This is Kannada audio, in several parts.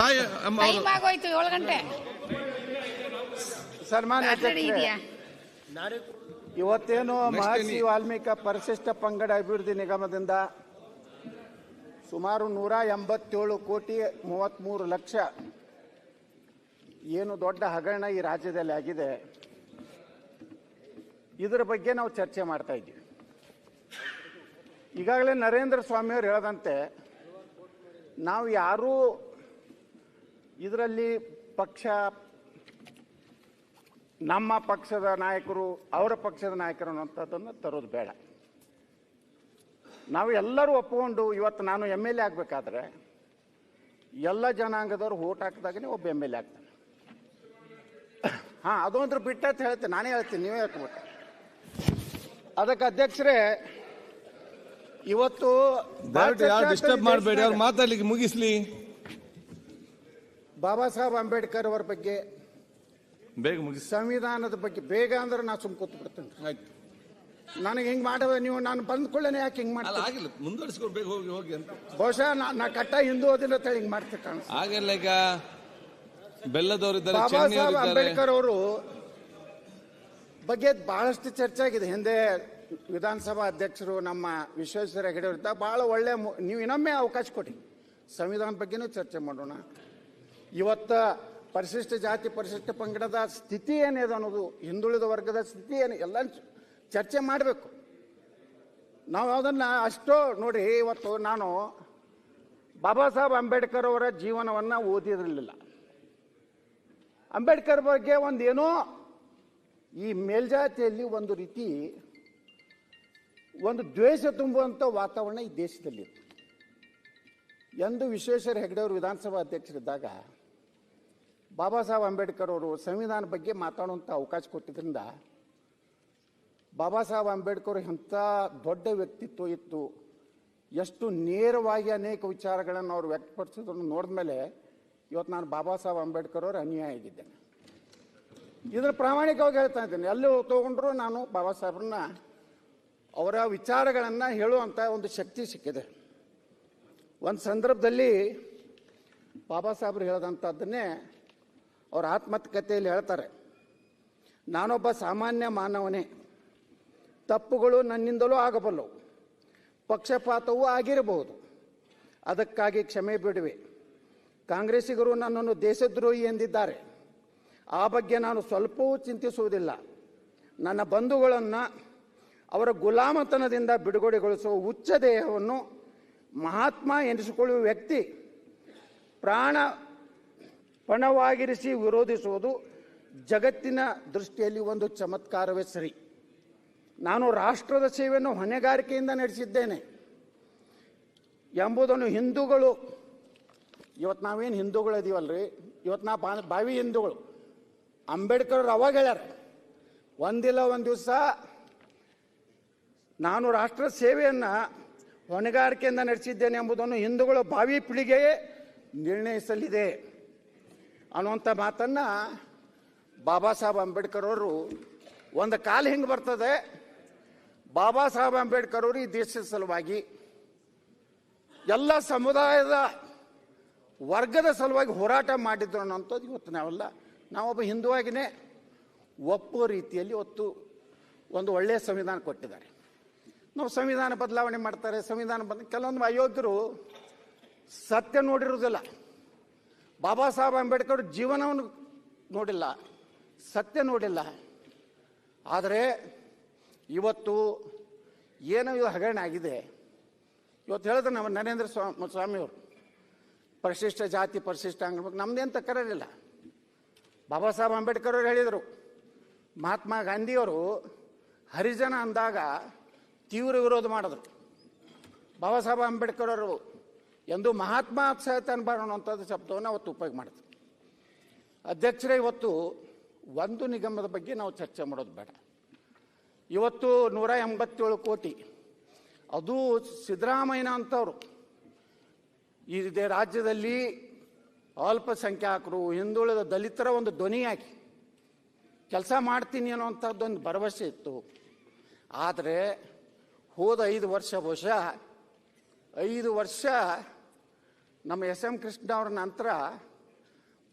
ತಾಯಿ ಅಮ್ಮ ಅವರು. ಆಗೋಯ್ತು ಏಳು ಗಂಟೆ. ಸನ್ಮಾನ್ಯ ಆಲ್ರೆಡಿ ಅಧ್ಯಕ್ಷರೇ, ಇದೆಯಾ? ಇವತ್ತೇನು ಮಹರ್ಷಿ ವಾಲ್ಮೀಕ ಪರಿಶಿಷ್ಟ ಪಂಗಡ ಅಭಿವೃದ್ಧಿ ನಿಗಮದಿಂದ ಸುಮಾರು ನೂರ ಎಂಬತ್ತೇಳು ಕೋಟಿ ಮೂವತ್ತ್ಮೂರು ಲಕ್ಷ ಏನು ದೊಡ್ಡ ಹಗರಣ ಈ ರಾಜ್ಯದಲ್ಲಿ ಆಗಿದೆ. ಇದರ ಬಗ್ಗೆ ನಾವು ಚರ್ಚೆ ಮಾಡ್ತಾ ಇದ್ದೀವಿ. ಈಗಾಗಲೇ ನರೇಂದ್ರ ಸ್ವಾಮಿಯವರು ಹೇಳದಂತೆ ನಾವು ಯಾರೂ ಇದರಲ್ಲಿ ಪಕ್ಷ, ನಮ್ಮ ಪಕ್ಷದ ನಾಯಕರು, ಅವರ ಪಕ್ಷದ ನಾಯಕರು ಅನ್ನೋಂಥದ್ದನ್ನು ತರೋದು ಬೇಡ. ನಾವು ಎಲ್ಲರೂ ಒಪ್ಪಿಕೊಂಡು ಇವತ್ತು ನಾನು ಎಂ ಎಲ್ ಎ ಆಗಬೇಕಾದ್ರೆ ಎಲ್ಲ ಜನಾಂಗದವ್ರು ಓಟ್ ಹಾಕಿದಾಗನೇ ಒಬ್ಬ ಎಂ ಎಲ್ ಎ ಆಗ್ತಾನೆ. ಹಾಂ, ಅದೊಂದ್ರ ಬಿಟ್ಟಂತ ಹೇಳ್ತೀನಿ, ನಾನೇ ಹೇಳ್ತೀನಿ, ನೀವೇ ಹೇಳ್ಕೊಬೇಕು ಅದಕ್ಕೆ ಅಧ್ಯಕ್ಷರೇ ಇವತ್ತು ದಯವಿಟ್ಟು ಯಾರು ಡಿಸ್ಟರ್ಬ್ ಮಾಡಬೇಡಿ ಅವ್ರು ಮಾತಾಡ್ಲಿಕ್ಕೆ ಮುಗಿಸ್ಲಿ. ಬಾಬಾ ಸಾಹೇಬ್ ಅಂಬೇಡ್ಕರ್ ಅವರ ಬಗ್ಗೆ ಬೇಗ ಮುಗಿಸ್. ಸಂವಿಧಾನದ ಬಗ್ಗೆ ಬೇಗ ಅಂದ್ರೆ ನಾ ಸುಮ್ ಕೂತ್ ಬಿಡ್ತೇನೆ. ಆಯ್ತು. ನನಗೆ ಹಿಂಗ್ ಮಾಡವ ನೀವು ನಾನು ಬಂದ್ಕೊಳ್ಳೇನೆ ಯಾಕೆ ಹಿಂಗ್ ಅಲ್ಲ ಮಾಡ್ತೀನಿ ಆಗಿಲ್ಲ ಮುಂದುವರಿಸ್ಕೊಂಡು ಬೇಗ ಹೋಗಿ ಹೋಗಿ ಅಂತ. ಬಹುಶಃ ನಾ- ನಾ ಕಟ್ಟ ಹಿಂದೂ ಓದಿಲ್ಲ ಅಂತ ಹಿಂಗ್ ಮಾಡ್ತೀನಿ ಕಾಣ. ಆಗಲ್ಲ ಈಗ ಬೆಲ್ಲದವರಿದ್ದಾರೆ ಬಾಬಾ ಸಾಹೇಬ್ ಚೆನ್ನೈಯವರಿದ್ದಾರೆ ಅಂಬೇಡ್ಕರ್ ಅವರು ಬಗ್ಗೆ ಬಹಳಷ್ಟು ಚರ್ಚೆ ಆಗಿದೆ. ಹಿಂದೆ ವಿಧಾನಸಭಾ ಅಧ್ಯಕ್ಷರು ನಮ್ಮ ವಿಶ್ವೇಶ್ವರ ಹೆಗಡೆ ಅವರಿದ್ದ ಭಾಳ ಒಳ್ಳೆ ನೀವು ಇನ್ನೊಮ್ಮೆ ಅವಕಾಶ ಕೊಡಿ. ಸಂವಿಧಾನ ಬಗ್ಗೆನೂ ಚರ್ಚೆ ಮಾಡೋಣ. ಇವತ್ತ ಪರಿಶಿಷ್ಟ ಜಾತಿ, ಪರಿಶಿಷ್ಟ ಪಂಗಡದ ಸ್ಥಿತಿ ಏನಿದೆ ಅನ್ನೋದು, ಹಿಂದುಳಿದ ವರ್ಗದ ಸ್ಥಿತಿ ಏನು ಎಲ್ಲ ಚರ್ಚೆ ಮಾಡಬೇಕು. ನಾವು ಅದನ್ನ ಅಷ್ಟೋ ನೋಡಿ, ಇವತ್ತು ನಾನು ಬಾಬಾ ಸಾಹೇಬ್ ಅಂಬೇಡ್ಕರ್ ಅವರ ಜೀವನವನ್ನು ಓದಿರಲಿಲ್ಲ ಅಂಬೇಡ್ಕರ್ ಬಗ್ಗೆ ಒಂದೇನೋ ಈ ಮೇಲ್ಜಾತಿಯಲ್ಲಿ ಒಂದು ರೀತಿ ಒಂದು ದ್ವೇಷ ತುಂಬುವಂಥ ವಾತಾವರಣ ಈ ದೇಶದಲ್ಲಿ ಎಂದು ವಿಶ್ವೇಶ್ವರ ಹೆಗಡೆ ಅವರು ವಿಧಾನಸಭಾ ಅಧ್ಯಕ್ಷರಿದ್ದಾಗ, ಬಾಬಾ ಸಾಹೇಬ್ ಅಂಬೇಡ್ಕರ್ ಅವರು ಸಂವಿಧಾನ ಬಗ್ಗೆ ಮಾತಾಡುವಂಥ ಅವಕಾಶ ಕೊಟ್ಟಿದ್ದರಿಂದ ಬಾಬಾ ಸಾಹೇಬ್ ಅಂಬೇಡ್ಕರ್ ಎಂಥ ದೊಡ್ಡ ವ್ಯಕ್ತಿತ್ವ ಇತ್ತು, ಎಷ್ಟು ನೇರವಾಗಿ ಅನೇಕ ವಿಚಾರಗಳನ್ನು ಅವರು ವ್ಯಕ್ತಪಡಿಸೋದನ್ನು ನೋಡಿದ ಮೇಲೆ ಇವತ್ತು ನಾನು ಬಾಬಾ ಸಾಹೇಬ್ ಅಂಬೇಡ್ಕರ್ ಅವರ ಅನ್ಯಾಯ ಆಗಿದ್ದೇನೆ. ಇದನ್ನು ಪ್ರಾಮಾಣಿಕವಾಗಿ ಹೇಳ್ತಾ ಇದ್ದೇನೆ. ಎಲ್ಲೂ ತಗೊಂಡ್ರು ನಾನು ಬಾಬಾ ಸಾಹೇಬ್ರನ್ನ ಅವರ ವಿಚಾರಗಳನ್ನು ಹೇಳುವಂಥ ಒಂದು ಶಕ್ತಿ ಸಿಕ್ಕಿದೆ. ಒಂದು ಸಂದರ್ಭದಲ್ಲಿ ಬಾಬಾ ಸಾಹೇಬ್ರು ಹೇಳಿದಂಥದ್ದನ್ನೇ ಅವ್ರ ಆತ್ಮಕಥೆಯಲ್ಲಿ ಹೇಳ್ತಾರೆ. ನಾನೊಬ್ಬ ಸಾಮಾನ್ಯ ಮಾನವನೇ. ತಪ್ಪುಗಳು ನನ್ನಿಂದಲೂ ಆಗಬಲ್ಲವು. ಪಕ್ಷಪಾತವೂ ಆಗಿರಬಹುದು. ಅದಕ್ಕಾಗಿ ಕ್ಷಮೆ ಬಿಡುವೆ. ಕಾಂಗ್ರೆಸ್ಸಿಗರು ನನ್ನನ್ನು ದೇಶದ್ರೋಹಿ ಎಂದಿದ್ದಾರೆ. ಆ ಬಗ್ಗೆ ನಾನು ಸ್ವಲ್ಪವೂ ಚಿಂತಿಸುವುದಿಲ್ಲ. ನನ್ನ ಬಂಧುಗಳನ್ನು ಅವರ ಗುಲಾಮತನದಿಂದ ಬಿಡುಗಡೆಗೊಳಿಸುವ ಉಚ್ಚ ದೇಹವನ್ನು ಮಹಾತ್ಮ ಎನಿಸಿಕೊಳ್ಳುವ ವ್ಯಕ್ತಿ ಪ್ರಾಣ ಪಣವಾಗಿರಿಸಿ ವಿರೋಧಿಸುವುದು ಜಗತ್ತಿನ ದೃಷ್ಟಿಯಲ್ಲಿ ಒಂದು ಚಮತ್ಕಾರವೇ ಸರಿ. ನಾನು ರಾಷ್ಟ್ರದ ಸೇವೆಯನ್ನು ಹೊಣೆಗಾರಿಕೆಯಿಂದ ನಡೆಸಿದ್ದೇನೆ. ಎಂಬುದನ್ನು ಹಿಂದೂಗಳು, ಇವತ್ತು ನಾವೇನು ಹಿಂದೂಗಳು ಇದೀವಲ್ರಿ? ಇವತ್ತು ನಾ ಬಾವಿ ಹಿಂದೂಗಳು. ಅಂಬೇಡ್ಕರ್ ಅವಾಗ ಹೇಳ್ಯಾರ, ಒಂದಿಲ್ಲ ಒಂದು ದಿವಸ ನಾನು ರಾಷ್ಟ್ರ ಸೇವೆಯನ್ನು ಹೊಣೆಗಾರಿಕೆಯಿಂದ ನಡೆಸಿದ್ದೇನೆ ಎಂಬುದನ್ನು ಹಿಂದೂಗಳ ಭಾವಿ ಪೀಳಿಗೆಯೇ ನಿರ್ಣಯಿಸಲಿದೆ ಅನ್ನುವಂಥ ಮಾತನ್ನು ಬಾಬಾ ಸಾಹೇಬ್ ಅಂಬೇಡ್ಕರ್ ಅವರು ಒಂದು ಕಾಲ ಹಿಂಗೆ ಬರ್ತದೆ. ಬಾಬಾ ಸಾಹೇಬ್ ಅಂಬೇಡ್ಕರ್ ಅವರು ಈ ದೇಶದ ಸಲುವಾಗಿ ಎಲ್ಲ ಸಮುದಾಯದ ವರ್ಗದ ಸಲುವಾಗಿ ಹೋರಾಟ ಮಾಡಿದ್ರು ಅನ್ನೋಂಥದ್ದು ಇವತ್ತು ನಾವೆಲ್ಲ. ನಾವೊಬ್ಬ ಹಿಂದುವಾಗಿನೇ ಒಪ್ಪುವ ರೀತಿಯಲ್ಲಿ ಇವತ್ತು ಒಂದು ಒಳ್ಳೆಯ ಸಂವಿಧಾನ ಕೊಟ್ಟಿದ್ದಾರೆ. ನಾವು ಸಂವಿಧಾನ ಬದಲಾವಣೆ ಮಾಡ್ತಾರೆ, ಸಂವಿಧಾನ ಬದ, ಕೆಲವೊಂದು ಅಯೋಗ್ಯರು ಸತ್ಯ ನೋಡಿರುವುದಿಲ್ಲ. ಬಾಬಾ ಸಾಹೇಬ್ ಅಂಬೇಡ್ಕರ್ ಜೀವನವನ್ನು ನೋಡಿಲ್ಲ, ಸತ್ಯ ನೋಡಿಲ್ಲ. ಆದರೆ ಇವತ್ತು ಏನೋ ಇದು ಹಗರಣ ಆಗಿದೆ. ಇವತ್ತು ಹೇಳಿದ್ರೆ ನಮ್ಮ ನರೇಂದ್ರ ಸ್ವಾಮಿ ಸ್ವಾಮಿಯವರು, ಪರಿಶಿಷ್ಟ ಜಾತಿ, ಪರಿಶಿಷ್ಟ ಅಂಗ ನಮ್ದೇನು ತಕರಾರಿಲ್ಲ ಬಾಬಾ ಸಾಹೇಬ್ ಅಂಬೇಡ್ಕರ್ ಅವರು ಹೇಳಿದರು, ಮಹಾತ್ಮ ಗಾಂಧಿಯವರು ಹರಿಜನ ಅಂದಾಗ ತೀವ್ರ ವಿರೋಧ ಮಾಡಿದ್ರು. ಬಾಬಾ ಸಾಹೇಬ್ ಅಂಬೇಡ್ಕರ್ ಅವರು ಎಂದು ಮಹಾತ್ಮ ಸಹಿತ ಅನ್ಬಾರ ಅಂಥದ್ದು ಶಬ್ದವನ್ನು ಅವತ್ತು ಉಪಯೋಗ ಮಾಡಿದ್ರು. ಅಧ್ಯಕ್ಷರೇ, ಇವತ್ತು ಒಂದು ನಿಗಮದ ಬಗ್ಗೆ ನಾವು ಚರ್ಚೆ ಮಾಡೋದು ಬೇಡ. ಇವತ್ತು ನೂರ ಎಂಬತ್ತೇಳು ಕೋಟಿ. ಅದು ಸಿದ್ದರಾಮಯ್ಯ ಅಂತವರು. ಇದೇ ರಾಜ್ಯದಲ್ಲಿ ಅಲ್ಪಸಂಖ್ಯಾತರು ಹಿಂದುಳಿದ ದಲಿತರ ಒಂದು ಧ್ವನಿಯಾಗಿ ಕೆಲಸ ಮಾಡ್ತೀನಿ ಅನ್ನೋವಂಥದ್ದೊಂದು ಭರವಸೆ ಇತ್ತು. ಆದರೆ ಹೋದ ಐದು ವರ್ಷ ಬಹುಶಃ, ಐದು ವರ್ಷ ನಮ್ಮ ಎಸ್ ಎಂ ಕೃಷ್ಣ ಅವರ ನಂತರ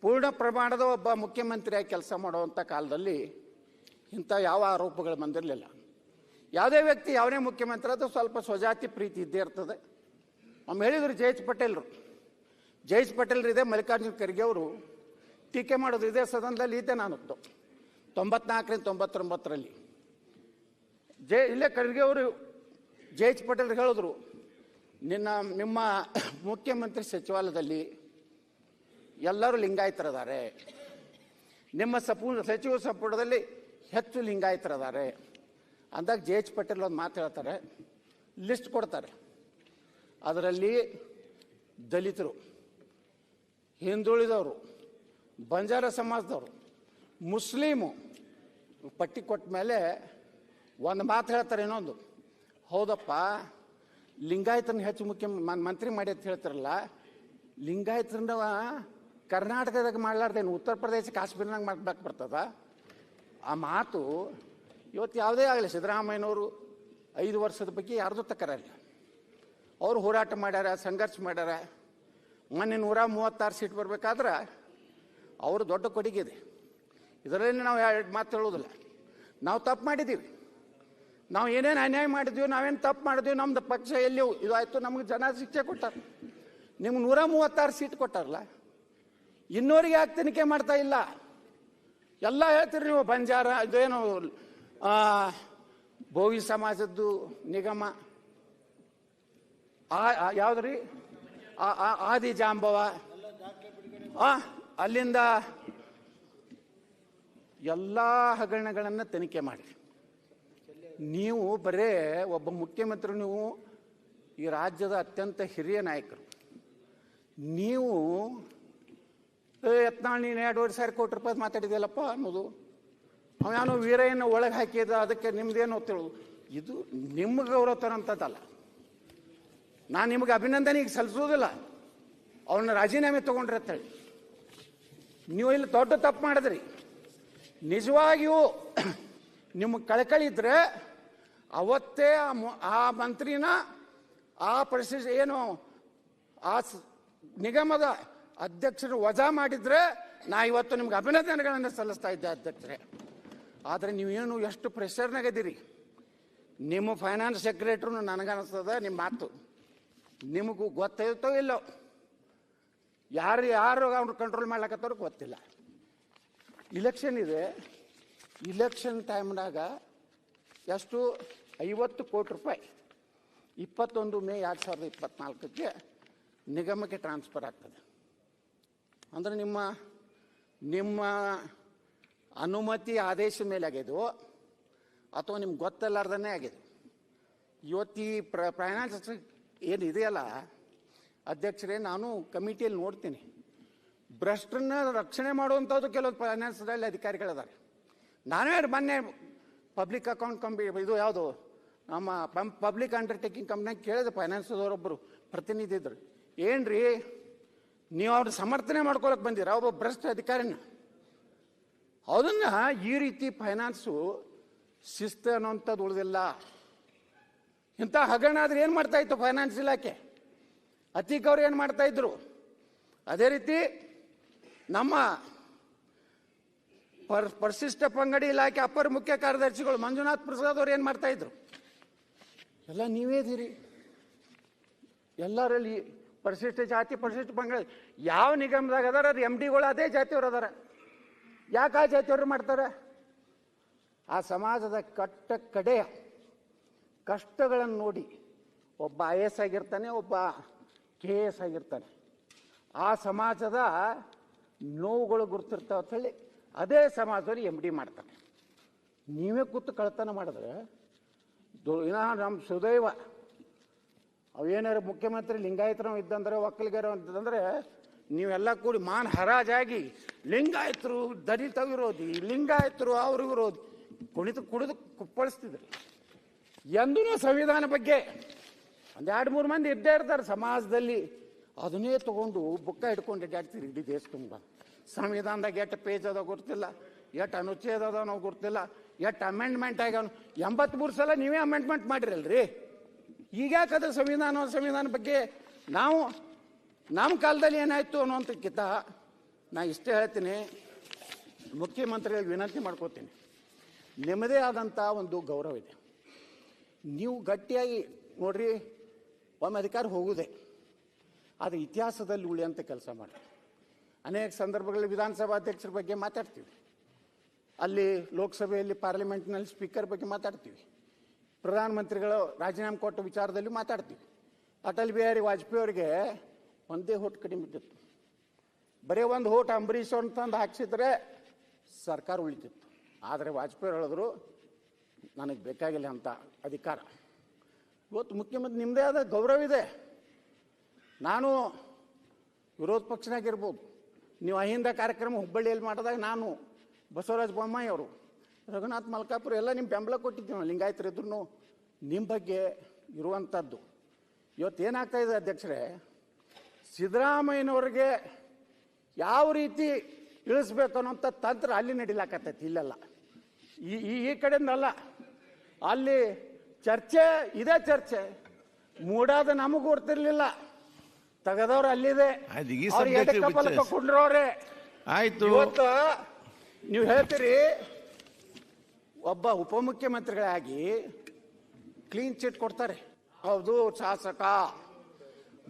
ಪೂರ್ಣ ಪ್ರಮಾಣದ ಒಬ್ಬ ಮುಖ್ಯಮಂತ್ರಿಯಾಗಿ ಕೆಲಸ ಮಾಡುವಂಥ ಕಾಲದಲ್ಲಿ ಇಂಥ ಯಾವ ಆರೋಪಗಳು ಬಂದಿರಲಿಲ್ಲ. ಯಾವುದೇ ವ್ಯಕ್ತಿ ಯಾವುದೇ ಮುಖ್ಯಮಂತ್ರಿ ಅದು ಸ್ವಲ್ಪ ಸ್ವಜಾತಿ ಪ್ರೀತಿ ಇದ್ದೇ ಇರ್ತದೆ. ಒಮ್ಮೆ ಹೇಳಿದರು ಜಯೇಶ್ ಪಟೇಲ್ರು. ಜಯೇಶ್ ಪಟೇಲ್ರಿದೆ ಮಲ್ಲಿಕಾರ್ಜುನ ಖರ್ಗೆ ಅವರು. ಟೀಕೆ ಮಾಡೋದು ಇದೇ ಸದನದಲ್ಲಿ ಇದ್ದೆ ನಾನು. ತೊಂಬತ್ನಾಲ್ಕರಿಂದ ತೊಂಬತ್ತೊಂಬತ್ತರಲ್ಲಿ. ಜೆ, ಇಲ್ಲೇ ಖರ್ಗೆ ಅವರು ಜಯೇಶ್ ಪಟೇಲ್ ಹೇಳಿದ್ರು, ನಿನ್ನ, ನಿಮ್ಮ ಮುಖ್ಯಮಂತ್ರಿ ಸಚಿವಾಲಯದಲ್ಲಿ ಎಲ್ಲರೂ ಲಿಂಗಾಯತರದಾರೆ ನಿಮ್ಮ ಸಪು, ಸಚಿವ ಸಂಪುಟದಲ್ಲಿ ಹೆಚ್ಚು ಲಿಂಗಾಯತರದಾರೆ ಅಂದಾಗ ಜೆ ಎಚ್ ಪಟೇಲ್ ಒಂದು ಮಾತು ಹೇಳ್ತಾರೆ, ಲಿಸ್ಟ್ ಕೊಡ್ತಾರೆ. ಅದರಲ್ಲಿ ದಲಿತರು, ಹಿಂದುಳಿದವರು, ಬಂಜಾರ ಸಮಾಜದವರು, ಮುಸ್ಲಿಮು, ಪಟ್ಟಿ ಕೊಟ್ಟ ಮೇಲೆ ಒಂದು ಮಾತು ಹೇಳ್ತಾರೆ ಇನ್ನೊಂದು. ಹೌದಪ್ಪ, ಲಿಂಗಾಯತನ ಹೆಚ್ಚು ಮುಖ್ಯ ಮಂತ್ರಿ ಮಾಡಿ ಅಂತ ಹೇಳ್ತಾರಲ್ಲ ಲಿಂಗಾಯತರನ್ನ ಕರ್ನಾಟಕದಾಗ ಮಾಡ್ಲಾರ್ದೇನು, ಉತ್ತರ ಪ್ರದೇಶ ಕಾಶ್ಮೀರ್ನಾಗ ಮಾಡ್ಬೇಕು ಬರ್ತದ? ಆ ಮಾತು ಇವತ್ತು ಯಾವುದೇ ಆಗಲಿ, ಸಿದ್ದರಾಮಯ್ಯನವರು ಐದು ವರ್ಷದ ಬಗ್ಗೆ ಯಾರ್ದು ತಕರಲ್ಲ ಅವರು ಹೋರಾಟ ಮಾಡ್ಯಾರ, ಸಂಘರ್ಷ ಮಾಡ್ಯಾರ, ಮೊನ್ನೆ ನೂರ ಮೂವತ್ತಾರು ಸೀಟ್ ಬರಬೇಕಾದ್ರೆ ಅವರು ದೊಡ್ಡ ಕೊಡುಗೆ ಇದೆ. ಇದರಲ್ಲಿ ನಾವು ಎರಡು ಮಾತು ಹೇಳೋದಿಲ್ಲ ನಾವು ತಪ್ಪು ಮಾಡಿದ್ದೀವಿ. ನಾವು ಏನೇನು ಅನ್ಯಾಯ ಮಾಡಿದ್ವಿ, ನಾವೇನು ತಪ್ಪು ಮಾಡಿದ್ವಿ, ನಮ್ದು ಪಕ್ಷ ಎಲ್ಲಿ ಇದಾಯ್ತು ನಮ್ಗೆ ಜನ ಶಿಕ್ಷೆ ಕೊಟ್ಟಾರ. ನಿಮ್ಗೆ ನೂರ ಮೂವತ್ತಾರು ಸೀಟ್ ಕೊಟ್ಟಾರಲ್ಲ ಇನ್ನೋರಿಗೆ ಯಾಕೆ ತನಿಖೆ ಮಾಡ್ತಾ ಇಲ್ಲ? ಎಲ್ಲ ಹೇಳ್ತೀರಿ ನೀವು, ಬಂಜಾರ, ಇದೇನು ಬೋವಿ ಸಮಾಜದ್ದು ನಿಗಮ. ಆ ಯಾವ್ದ್ರಿ? ಆದಿ ಜಾಂಬವ. ಅಲ್ಲಿಂದ ಎಲ್ಲ ಹಗರಣಗಳನ್ನು ತನಿಖೆ ಮಾಡಿ ನೀವು ಬರೇ ಒಬ್ಬ ಮುಖ್ಯಮಂತ್ರಿ, ನೀವು ಈ ರಾಜ್ಯದ ಅತ್ಯಂತ ಹಿರಿಯ ನಾಯಕರು. ನೀವು ಯತ್ನಾಳ್, ನೀನು ಎರಡುವರೆ ಸಾವಿರ ಕೋಟಿ ರೂಪಾಯಿ ಮಾತಾಡಿದೆಯಲ್ಲಪ್ಪ ಅನ್ನೋದು. ಅವನು ವೀರಯ್ಯನ ಒಳಗೆ ಹಾಕಿದ, ಅದಕ್ಕೆ ನಿಮ್ದೇನು ತಿಳು ಇದು ನಿಮ್ಮ ಗೌರವ ತರೋಂಥದ್ದಲ್ಲ ನಾನು ನಿಮಗೆ ಅಭಿನಂದನೆ ಈಗ ಸಲ್ಲಿಸೋದಿಲ್ಲ ಅವನ್ನ ರಾಜೀನಾಮೆ ತಗೊಂಡ್ರೆ ಅಂತೇಳಿ ನೀವು ಇಲ್ಲಿ ದೊಡ್ಡ ತಪ್ಪು ಮಾಡಿದ್ರಿ. ನಿಜವಾಗಿಯೂ ನಿಮಗೆ ಕಳಕಳಿ ಇದ್ರೆ ಅವತ್ತೇ ಆ ಮಂತ್ರಿನ, ಆ ಪರಿಸ್ಥಿತಿ ಏನು, ಆ ನಿಗಮದ ಅಧ್ಯಕ್ಷರು ವಜಾ ಮಾಡಿದ್ರೆ ನಾ ಇವತ್ತು ನಿಮ್ಗೆ ಅಭಿನಂದನೆಗಳನ್ನು ಸಲ್ಲಿಸ್ತಾ ಇದ್ದೆ ಅಧ್ಯಕ್ಷರೇ. ಆದರೆ ನೀವೇನು ಎಷ್ಟು ಪ್ರೆಷರ್ನಾಗದಿರಿ ನಿಮ್ಮ ಫೈನಾನ್ಸ್ ಸೆಕ್ರೆಟ್ರು ನನಗನ್ನಿಸ್ತದೆ ನಿಮ್ಮ ಮಾತು. ನಿಮಗೂ ಗೊತ್ತಾಯ್ತೋ ಇಲ್ಲೋ? ಯಾರು ಯಾರು ಅವ್ರು ಕಂಟ್ರೋಲ್ ಮಾಡ್ಲಕತ್ತಾರೋ ಗೊತ್ತಿಲ್ಲ. ಇಲೆಕ್ಷನ್ ಇದೆ. ಇಲೆಕ್ಷನ್ ಟೈಮ್ನಾಗ ಎಷ್ಟು ಐವತ್ತು ಕೋಟಿ ರೂಪಾಯಿ. ಇಪ್ಪತ್ತೊಂದು ಮೇ ಎರಡು ಸಾವಿರದ ಇಪ್ಪತ್ನಾಲ್ಕಕ್ಕೆ ನಿಗಮಕ್ಕೆ ಟ್ರಾನ್ಸ್ಫರ್ ಆಗ್ತದೆ. ಅಂದರೆ ನಿಮ್ಮ ನಿಮ್ಮ ಅನುಮತಿ ಆದೇಶ ಮೇಲೆ ಆಗ್ಯದು ಅಥವಾ ನಿಮ್ಗೆ ಗೊತ್ತಲ್ಲಾರ್ದೇ ಆಗಿದೆ ಇವತ್ತು ಈ ಪ್ರ ಫೈನಾನ್ಸ್ ಏನು ಇದೆಯಲ್ಲ ಅಧ್ಯಕ್ಷರೇ, ನಾನು ಕಮಿಟಿಯಲ್ಲಿ ನೋಡ್ತೀನಿ. ಭ್ರಷ್ಟರನ್ನ ರಕ್ಷಣೆ ಮಾಡುವಂಥದ್ದು ಕೆಲವೊಂದು ಫೈನಾನ್ಸ್ದಲ್ಲಿ ಅಧಿಕಾರಿಗಳಿದ್ದಾರೆ ನಾನೇ ಮೊನ್ನೆ ಪಬ್ಲಿಕ್ ಅಕೌಂಟ್ ಕಂಬಿ ಇದು ಯಾವುದು? ನಮ್ಮ ಪಂ ಪಬ್ಲಿಕ್ ಅಂಡರ್ಟೇಕಿಂಗ್ ಕಂಪ್ನಿಯಾಗ ಕೇಳಿದೆ ಫೈನಾನ್ಸದವರೊಬ್ಬರು ಪ್ರತಿನಿಧಿ ಇದ್ರು. ರೀ ನೀವು ಅವ್ರ ಸಮರ್ಥನೆ ಮಾಡ್ಕೊಳಕ್ಕೆ ಬಂದಿರ? ಒಬ್ಬ ಭ್ರಷ್ಟ ಅಧಿಕಾರಿನ? ಅದನ್ನು ಈ ರೀತಿ ಫೈನಾನ್ಸು ಶಿಸ್ತು ಅನ್ನೋಂಥದ್ದು ಉಳಿದಿಲ್ಲ. ಇಂಥ ಹಗರಣ ಆದ್ರೆ ಏನು ಮಾಡ್ತಾ ಇತ್ತು ಫೈನಾನ್ಸ್ ಇಲಾಖೆ? ಅತೀಕ್ ಅವ್ರು ಏನು ಮಾಡ್ತಾ ಇದ್ರು? ಅದೇ ರೀತಿ ನಮ್ಮ ಪರ್ ಪರಿಶಿಷ್ಟ ಪಂಗಡಿ ಇಲಾಖೆ ಅಪರ ಮುಖ್ಯ ಕಾರ್ಯದರ್ಶಿಗಳು ಮಂಜುನಾಥ್ ಪ್ರಸಾದ್ ಅವ್ರು ಏನು ಮಾಡ್ತಾ ಇದ್ರು? ಎಲ್ಲ ನೀವೇ ಇದ್ದೀರಿ. ಎಲ್ಲರಲ್ಲಿ ಪರಿಶಿಷ್ಟ ಜಾತಿ ಪರಿಶಿಷ್ಟ ಪಂಗಡ, ಯಾವ ನಿಗಮದಾಗ ಅದಾರ ಅದು ಎಂ ಡಿಗಳು ಅದೇ ಜಾತಿಯವರು ಅದಾರ. ಯಾಕೆ ಆ ಜಾತಿಯವರು ಮಾಡ್ತಾರೆ? ಆ ಸಮಾಜದ ಕಟ್ಟ ಕಡೆಯ ಕಷ್ಟಗಳನ್ನು ನೋಡಿ ಒಬ್ಬ ಐ ಎಸ್ ಆಗಿರ್ತಾನೆ, ಒಬ್ಬ ಕೆ ಎಸ್ ಆಗಿರ್ತಾನೆ. ಆ ಸಮಾಜದ ನೋವುಗಳು ಗುರ್ತಿರ್ತಾವ ಹೇಳಿ ಅದೇ ಸಮಾಜದಲ್ಲಿ ಎಂ ಡಿ ಮಾಡ್ತಾನೆ ನೀವೇ ಕೂತು ಕಳ್ತನ ಮಾಡಿದ್ರೆ ಇನ್ನ ನಮ್ಮ ಸುದೈವ ಅವೇನಾರು ಮುಖ್ಯಮಂತ್ರಿ ಲಿಂಗಾಯತರು ಇದ್ದಂದ್ರೆ ಒಕ್ಕಲಿಗರು ಅಂತಂದ್ರೆ ನೀವೆಲ್ಲ ಕೂಡಿ ಮಾನ್ ಹರಾಜಾಗಿ, ಲಿಂಗಾಯತರು ದಲಿತ ವಿರೋಧಿ, ಲಿಂಗಾಯತರು ಅವ್ರ ವಿರೋಧಿ ಕುಣಿತು ಕುಡಿದು ಕುಪ್ಪಳಿಸ್ತಿದ್ರು. ಎಂದೂ ಸಂವಿಧಾನ ಬಗ್ಗೆ ಒಂದು ಎರಡು ಮೂರು ಮಂದಿ ಇದ್ದೇ ಇರ್ತಾರೆ ಸಮಾಜದಲ್ಲಿ. ಅದನ್ನೇ ತಗೊಂಡು ಬುಕ್ಕ ಹಿಡ್ಕೊಂಡು ಅಡ್ಡಾಡ್ತೀರಿ ಇಡೀ ದೇಶ ತುಂಬ. ಸಂವಿಧಾನದಾಗ ಎಷ್ಟು ಪೇಜ್ ಅದ ಗೊತ್ತಿಲ್ಲ, ಎಷ್ಟು ಅನುಚ್ಛೇದ ಅದ ನಾವು ಗೊತ್ತಿಲ್ಲ. ಎಷ್ಟು ಅಮೆಂಡ್ಮೆಂಟ್ ಆಗ್ಯಾವ ಎಂಬತ್ಮೂರು ಸಲ ನೀವೇ ಅಮೆಂಡ್ಮೆಂಟ್ ಮಾಡಿರಲ್ರಿ. ಈಗ ಯಾಕದ ಸಂವಿಧಾನ ಸಂವಿಧಾನ ಬಗ್ಗೆ ನಾವು ನಮ್ಮ ಕಾಲದಲ್ಲಿ ಏನಾಯ್ತು ಅನ್ನೋಂಥಕ್ಕಿಂತ ನಾ ಇಷ್ಟೇ ಹೇಳ್ತೀನಿ. ಮುಖ್ಯಮಂತ್ರಿಗಳಿಗೆ ವಿನಂತಿ ಮಾಡ್ಕೋತೀನಿ. ನಿಮ್ಮದೇ ಆದಂಥ ಒಂದು ಗೌರವ ಇದೆ. ನೀವು ಗಟ್ಟಿಯಾಗಿ ನೋಡ್ರಿ, ಒಮ್ಮೆ ಅಧಿಕಾರ ಹೋಗುದೇ. ಅದು ಇತಿಹಾಸದಲ್ಲಿ ಉಳಿಯಂತ ಕೆಲಸ ಮಾಡಿ ಅನೇಕ ಸಂದರ್ಭಗಳಲ್ಲಿ ವಿಧಾನಸಭಾ ಅಧ್ಯಕ್ಷರ ಬಗ್ಗೆ ಮಾತಾಡ್ತೀವಿ. ಅಲ್ಲಿ ಲೋಕಸಭೆಯಲ್ಲಿ ಪಾರ್ಲಿಮೆಂಟ್ನಲ್ಲಿ ಸ್ಪೀಕರ್ ಬಗ್ಗೆ ಮಾತಾಡ್ತೀವಿ. ಪ್ರಧಾನಮಂತ್ರಿಗಳು ರಾಜೀನಾಮೆ ಕೊಟ್ಟ ವಿಚಾರದಲ್ಲಿ ಮಾತಾಡ್ತೀವಿ. ಅಟಲ್ ಬಿಹಾರಿ ವಾಜಪೇಯಿ ಅವರಿಗೆ ಒಂದೇ ಹೋಟ್ ಕಡಿಮೆ ಇದ್ದಿತ್ತು. ಬರೀ ಒಂದು ಹೋಟ್ ಅಂಬರೀಷ್ ಅಂತಂದು ಹಾಕ್ಸಿದ್ರೆ ಸರ್ಕಾರ ಉಳಿತಿತ್ತು. ಆದರೆ ವಾಜಪೇಯಿ ಹೇಳಿದ್ರು, ನನಗೆ ಬೇಕಾಗಿಲ್ಲ ಅಂತ ಅಧಿಕಾರ. ಇವತ್ತು ಮುಖ್ಯಮಂತ್ರಿ ನಿಮ್ಮದೇ ಆದ ಗೌರವ ಇದೆ. ನಾನು ವಿರೋಧ ಪಕ್ಷನಾಗಿರ್ಬೋದು. ನೀವು ಅಹಿಂದ ಕಾರ್ಯಕ್ರಮ ಹುಬ್ಬಳ್ಳಿಯಲ್ಲಿ ಮಾಡಿದಾಗ ನಾನು ಬಸವರಾಜ ಬೊಮ್ಮಾಯಿ ಅವರು. ರಘುನಾಥ್ ಮಲ್ಕಾಪುರ ಎಲ್ಲ ನಿಮ್ಮ ಬೆಂಬಲ ಕೊಟ್ಟಿದ್ದೀವಿ ನಾವು ಲಿಂಗಾಯತರು ಇದ್ರೂ ನಿಮ್ಮ ಬಗ್ಗೆ ಇರುವಂಥದ್ದು ಇವತ್ತು ಏನಾಗ್ತಾ ಇದೆ ಅಧ್ಯಕ್ಷರೇ ಸಿದ್ದರಾಮಯ್ಯನವ್ರಿಗೆ ಯಾವ ರೀತಿ ಇಳಿಸ್ಬೇಕು ಅನ್ನೋಂಥ ತಂತ್ರ ಅಲ್ಲಿ ನಡಿಲಾಕತ್ತೈತಿ ಇಲ್ಲೆಲ್ಲ. ಈ ಈ- ಈ ಕಡೆಯಿಂದಲ್ಲ. ಅಲ್ಲಿ ಚರ್ಚೆ ಇದೇ ಚರ್ಚೆ. ಮೂಡಾದ ನಮಗೂ ಗೊತ್ತಿರ್ಲಿಲ್ಲ ತೆಗೆದವ್ರು ಅಲ್ಲಿದೆ. ಆಯ್ತು, ನೀವು ಹೇಳ್ತೀರಿ, ಒಬ್ಬ ಉಪಮುಖ್ಯಮಂತ್ರಿಗಳಾಗಿ ಕ್ಲೀನ್ ಚಿಟ್ ಕೊಡ್ತಾರೆ. ಹೌದು, ಶಾಸಕ,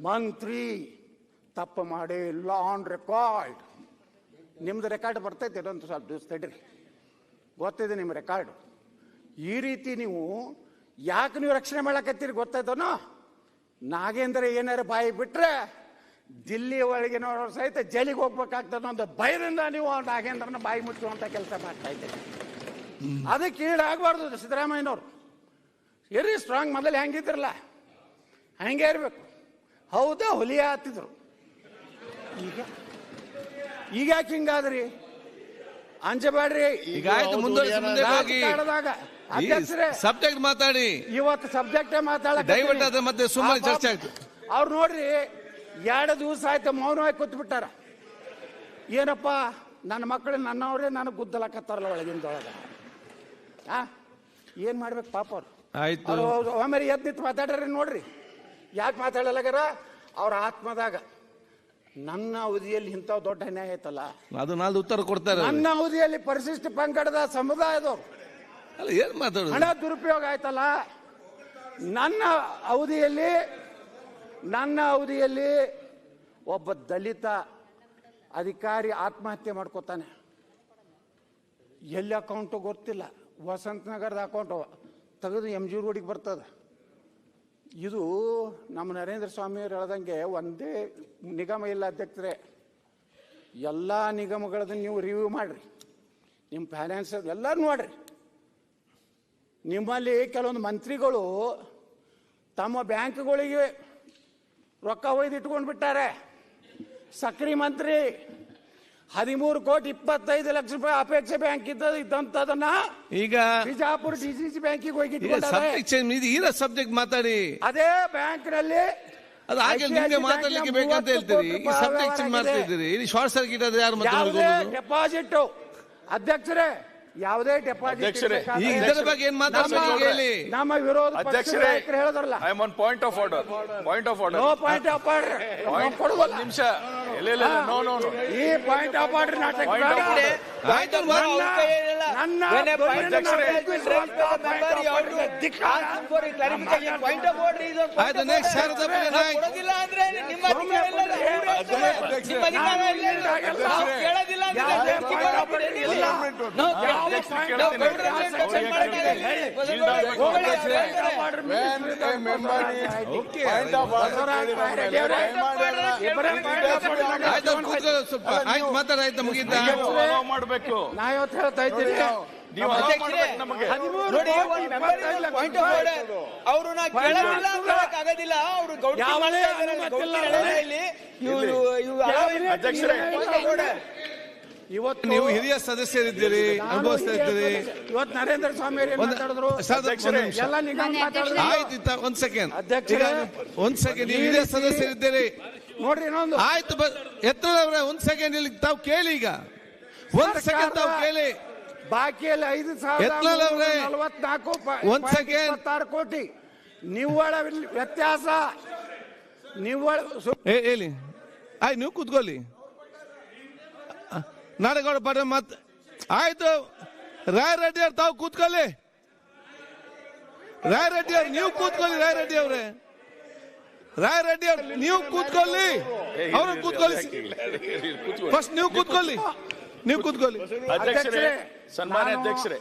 ಮಂತ್ರಿ, ತಪ್ಪು ಮಾಡಿ ಲಾನ್ ರೆಕಾರ್ಡ್ ನಿಮ್ದು ರೆಕಾರ್ಡ್ ಬರ್ತೈತೆ, ಇದೊಂದು ಸ್ವಲ್ಪ ದಿವಸ ತಡ್ರಿ. ಗೊತ್ತಿದೆ ನಿಮ್ಮ ರೆಕಾರ್ಡ್ ಈ ರೀತಿ ನೀವು ಯಾಕೆ ನೀವು ರಕ್ಷಣೆ ಮಾಡಕತ್ತೀರಿ ಗೊತ್ತಾಯ್ತನೋ? ನಾಗೇಂದ್ರ ಏನಾರು ಬಾಯಿ ಬಿಟ್ರೆ ದಿಲ್ಲಿ ಒಳಗಿನವರು ಸಹಿತ ಜೈಲಿಗೆ ಹೋಗ್ಬೇಕಾಗ್ತದೆ ಒಂದು ಭಯದಿಂದ ನೀವು ನಾಗೇಂದ್ರನ ಬಾಯಿ ಮುಚ್ಚುವಂತ ಕೆಲಸ ಮಾಡ್ತಾ ಇದ್ದೀರಿ. ಅದಕ್ಕೆ ಈಡಾಗಬಾರ್ದು ಸಿದ್ದರಾಮಯ್ಯನವರು. ಎರಿ ಸ್ಟ್ರಾಂಗ್ ಮೊದಲು ಹೆಂಗಿದ್ರಲ್ಲ? ಹಂಗೆ ಇರಬೇಕು. ಹೌದಾ ಹುಲಿಯ ಹತ್ತಿದ್ರು? ಈಗ? ಈಗ ಯಾಕೆ ಹಿಂಗಾದ್ರಿ? ಅಂಜಬೇಡ್ರಿ ಈಗ ಸಬ್ಜೆಕ್ಟ್ ಮಾತಾಡಿ. ಇವತ್ತು ಸಬ್ಜೆಕ್ಟೇ ಮಾತಾಡ ಮತ್ತೆ ಸುಮ್ಮನೆ ಚರ್ಚೆ ಆಯ್ತು. ಅವ್ರು ನೋಡ್ರಿ ಎರಡು ದಿವಸ ಆಯ್ತು ಮೌನವಾಗಿ ಕೂತ್ಬಿಟ್ಟಾರ ಏನಪ್ಪ ನನ್ನ ಮಕ್ಕಳು ನನ್ನವರೇ ನನಗೆ ಗುದ್ದಲಕತ್ತಾರಲ್ಲ ಒಳಗಿಂದೊಳಗ. ಆ ಏನ್ ಮಾಡ್ಬೇಕು ಪಾಪ ಅವ್ರು? ಆಯ್ತು. ಒಮ್ಮೆ ಎದ್ದು ನಿಂತು ಮಾತಾಡ್ರಿ ನೋಡ್ರಿ. ಯಾಕೆ ಮಾತಾಡಲಾಗ್ಯಾರ ಅವ್ರ ಆತ್ಮದಾಗ ನನ್ನ ಅವಧಿಯಲ್ಲಿ ಇಂಥವು ದೊಡ್ಡ ಅನ್ಯಾಯ ಆಯ್ತಲ್ಲ. ಅದು ನಾಲ್ದು ಉತ್ತರ ಕೊಡ್ತಾರೆ ನನ್ನ ಅವಧಿಯಲ್ಲಿ ಪರಿಶಿಷ್ಟ ಪಂಗಡದ ಸಮುದಾಯದವ್ರು. ಅಲ್ಲ ಏನ್ ಮಾತಾಡೋದು? ಹಣ ದುರುಪಯೋಗ ಆಯ್ತಲ್ಲ. ನನ್ನ ಅವಧಿಯಲ್ಲಿ ನನ್ನ ಅವಧಿಯಲ್ಲಿ ಒಬ್ಬ ದಲಿತ ಅಧಿಕಾರಿ ಆತ್ಮಹತ್ಯೆ ಮಾಡ್ಕೋತಾನೆ. ಎಲ್ಲಿ ಅಕೌಂಟು ಗೊತ್ತಿಲ್ಲ. ವಸಂತ ನಗರದ ಅಕೌಂಟು ತೆಗೆದು ಎಂ ಜಿ ರೋಡಿಗೆ ಬರ್ತದೆ. ಇದು ನಮ್ಮ ನರೇಂದ್ರ ಸ್ವಾಮಿಯವ್ರು ಹೇಳ್ದಂಗೆ ಒಂದೇ ನಿಗಮ ಇಲ್ಲ ಅಧ್ಯಕ್ಷರೇ. ಎಲ್ಲ ನಿಗಮಗಳನ್ನು ನೀವು ರಿವ್ಯೂ ಮಾಡಿರಿ. ನಿಮ್ಮ ಫೈನಾನ್ಸ್ ಎಲ್ಲರೂ ನೋಡ್ರಿ ನಿಮ್ಮಲ್ಲಿ ಕೆಲವೊಂದು ಮಂತ್ರಿಗಳು ತಮ್ಮ ಬ್ಯಾಂಕ್ಗಳಿಗೆ ರೊಕ್ಕ ಒಯ್ದು ಇಟ್ಕೊಂಡು ಬಿಟ್ಟಾರೆ. ಸಕ್ರಿ ಮಂತ್ರಿ ಹದಿಮೂರು ಕೋಟಿ ಇಪ್ಪತ್ತೈದು ಲಕ್ಷ ರೂಪಾಯಿ ಅಪೇಕ್ಷೆ ಬ್ಯಾಂಕ್ ಇದ್ದ ಇದ್ದಂಥದನ್ನ ಈಗ ಬಿಜಾಪುರ ಡಿ ಸಿ ಸಿ ಬ್ಯಾಂಕಿಗೆ ಹೋಗಿ ಇರೋ ಸಬ್ಜೆಕ್ಟ್ ಮಾತಾಡಿ. ಅದೇ ಬ್ಯಾಂಕ್ನಲ್ಲಿ ಅದು ಹಾಗೆ ನಿಮ್ಗೆ ಮಾತಾಡ್ಲಿಕ್ಕೆ ಬೇಕಂತ ಹೇಳ್ತೀರಿ. ಈ ಸಬ್ಜೆಕ್ಟ್ ಮಾಡ್ತಾ ಇದ್ದೀರಿ. ಶಾರ್ಟ್ ಸರ್ಕಿಟ್ ಆದ್ರೆ ಯಾರು ಮತ್ತೆ ಡೆಪಾಸಿಟ್ ಅಧ್ಯಕ್ಷರೇ ಯಾವುದೇ ಡೆಪಾಸಿಟ್ ಇದರ ಬಗ್ಗೆ ಏನ್ ನಮ್ಮ ವಿರೋಧ ಪಕ್ಷದ ಅಧ್ಯಕ್ಷರೇ ಹೇಳಿದ್ರಲ್ಲ. I am on point of order point of order no point of order ಒಂದ್ ನಿಮಿಷ. ಇಲ್ಲ ಇಲ್ಲ ನೋ ನೋ ನೋ ಈ ಪಾಯಿಂಟ್ ಆಫ್ ಆರ್ಡರ್ ನಾಟಕ ಆಯ್ತು ಧಿಕ್ಕಾರ. ಆಯ್ತು ನೆಕ್ಸ್ಟ್ ಶಾರದಾ ಮಾಡಬೇಕು. ನಾ ಇವತ್ತು ಹೇಳ್ತಾ ಇದ್ದೀನಿ. ನೀವು ಮಾಡ್ಬೇಕು ನಮಗೆ. ಹದಿಮೂರು ನೋಡಿ ಕೋಟಿ ಒಂದು ಇಪ್ಪತ್ತೈದು ಲಕ್ಷ ಪಾಯಿಂಟ್ ಆಫ್ ರೂಪಾಯಿ. ಆರ್ಡರ್ ಅವ್ರನ್ನ ಕೇಳಲಿಲ್ಲ ಅಂತ ಹೇಳಕ್ ಆಗೋದಿಲ್ಲ ಅವರು ಮಾಡ್ತಾ ಇದ್ದಾರೆ. ಅನುಮತಿ ಇಲ್ಲ. ಇವ್ರು ಅಧ್ಯಕ್ಷರೇ. ಇವತ್ತು ನೀವು ಹಿರಿಯ ಸದಸ್ಯರಿದ್ದೀರಿ ನಾನು ಅನುಭವಿಸ್ತಾ ಇದ್ದೀರಿ ಇವತ್ತು ನರೇಂದ್ರ ಸ್ವಾಮಿ ಆಯ್ತಿತ್ತ ಏನ್ ಒಂದು- ಮಾತಾಡಿದ್ರು? ಶಾರದಾ, ಒಂದು ನಿಮಿಷ. ಎಲ್ಲ ನಿಗಮ ಮಾತಾಡಿದ್ರು. ಆಯ್ತು ಇತ್ತ ಒಂದ್ ಸೆಕೆಂಡ್. ಅಧ್ಯಕ್ಷರೇ. ಒಂದ್ ಸೆಕೆಂಡ್. ನೀವು ಹಿರಿಯ ಸದಸ್ಯರಿದ್ದೀರಿ. ನೋಡ್ರಿ ಇನ್ನೊಂದು. ಆಯ್ತು ಎತ್ತರವ್ರೆ ಒಂದ್ ಸೆಕೆಂಡ್ ಇಲ್ಲಿ ತಾವು ಕೇಳಿ ಈಗ. ಒಂದ್ ಸೆಕೆಂಡ್ ತಾವು ಕೇಳಿ. ಬಾಕಿಯಲ್ಲಿ ಐದು ಸಾವಿರ ಸಾವಿರದ ನಲವತ್ನಾಲ್ಕು ಒಂದ್ ಸೆಕೆಂಡ್ ಆರು ಕೋಟಿ. ನಿವ್ವಳ ವ್ಯತ್ಯಾಸ. ನಿವ್ವಳ ಹೇಳಿ. ಆಯ್ತು ನೀವು ಕೂತ್ಕೊಳ್ಳಿ. ನಾಡಗೌಡ ಪಾಟೀಲ್ ಮತ್ ಆಯ್ತು. ರಾಯ್ ರೆಡ್ಡಿ ಅವ್ರು ತಾವು ಕೂತ್ಕೊಳ್ಳಿ. ರಾಯ್ ರೆಡ್ಡಿ ಅವ್ರು ನೀವು ಕೂತ್ಕೊಳ್ಳಿ ರಾಯ್ ರೆಡ್ಡಿ ಅವ್ರೆ. ರಾಯ್ ರೆಡ್ಡಿ ಅವ್ರು ನೀವು ಕೂತ್ಕೊಳ್ಳಿ. ಅವ್ರು ಕೂತ್ಕೊಳ್ಳಿ. ಫಸ್ಟ್ ನೀವು ಕೂತ್ಕೊಳ್ಳಿ. ನೀವು ಕೂತ್ಕೊಳ್ಳಿ. ಅಧ್ಯಕ್ಷರೇ ಸನ್ಮಾನ್ಯ ಅಧ್ಯಕ್ಷರೇ